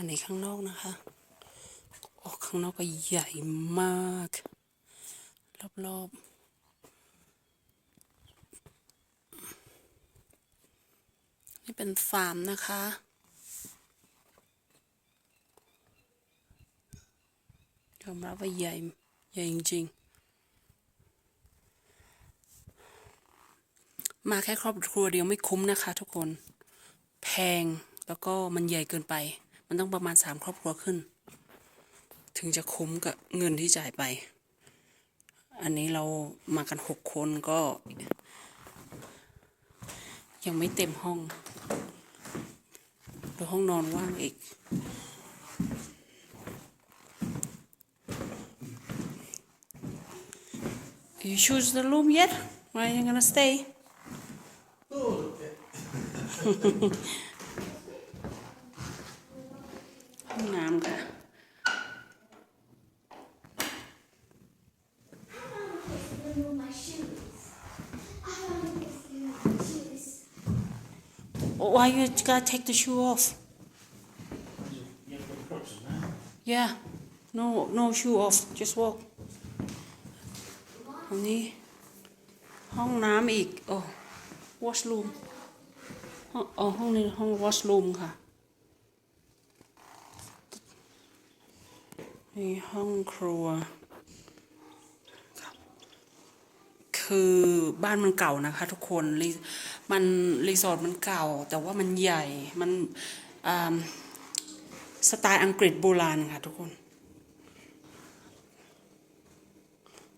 อันนี้ข้างนอกนะคะโอ้ข้างนอกก็ใหญ่มาก รอบๆนี่เป็นฟาร์มนะคะ ยอมรับว่าใหญ่ใหญ่จริงๆ มาแค่ครอบครัวเดียวไม่คุ้มนะคะทุกคน แพงแล้วก็มันใหญ่เกินไป มันต้องประมาณสามครอบครัวขึ้น ถึงจะคุ้มกับเงินที่จ่ายไป อันนี้เรามากันหกคนก็ ยังไม่เต็มห้องดูห้องนอนว่างอีก You choose the room yet? Where are you gonna stay? Oh, ห้องน้ำค่ะ Why you gotta take the shoe off? Yeah, No, no shoe off. Just walk. อันนี้ ห้องน้ำอีก โอ้ washroom ห้องอ๋อห้องนี้ห้อง washroom ค่ะ นี่ห้องครัว คือบ้านมันเก่านะคะ ทุกคนมันรีสอร์ทมันเก่า แต่ว่ามันใหญ่ มันสไตล์อังกฤษโบราณค่ะทุกคน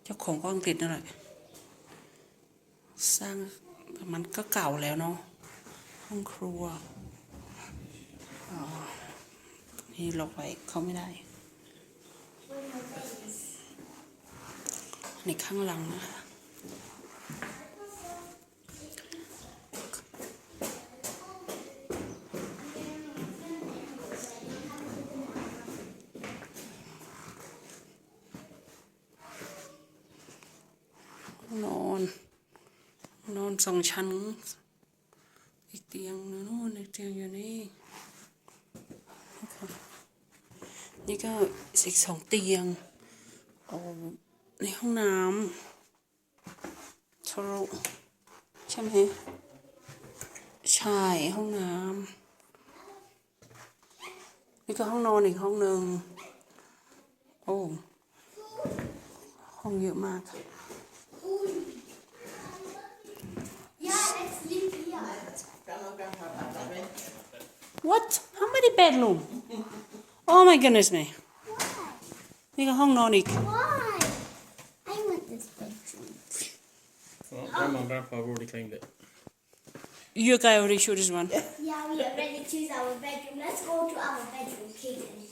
เจ้าของก็อังกฤษนั่นแหละสร้างมันก็เก่าแล้วเนาะห้องครัวนี่ล็อกไว้เขาไม่ได้ ในข้างหลังนะคะนอนนอนสองชั้น อีกเตียงนึงนู่นอีกเตียงอยู่นี่ นี่ก็อีกสองเตียงโอ้ ในห้องน้ำทะลุใช่ไหมใช่ห้องน้ำนี่ก็ห้องนอนอีกห้องหนึ่งโอ้ห้องเยอะมาก Yeah, let's sleep here. What? How many bedroom? Oh my goodness me. นี่ก็ห้องนอนอีก Well, Grandma and Grandpa have already cleaned it. You guys already shoot this one. Yeah, we already choose our bedroom. Let's go to our bedroom, kids.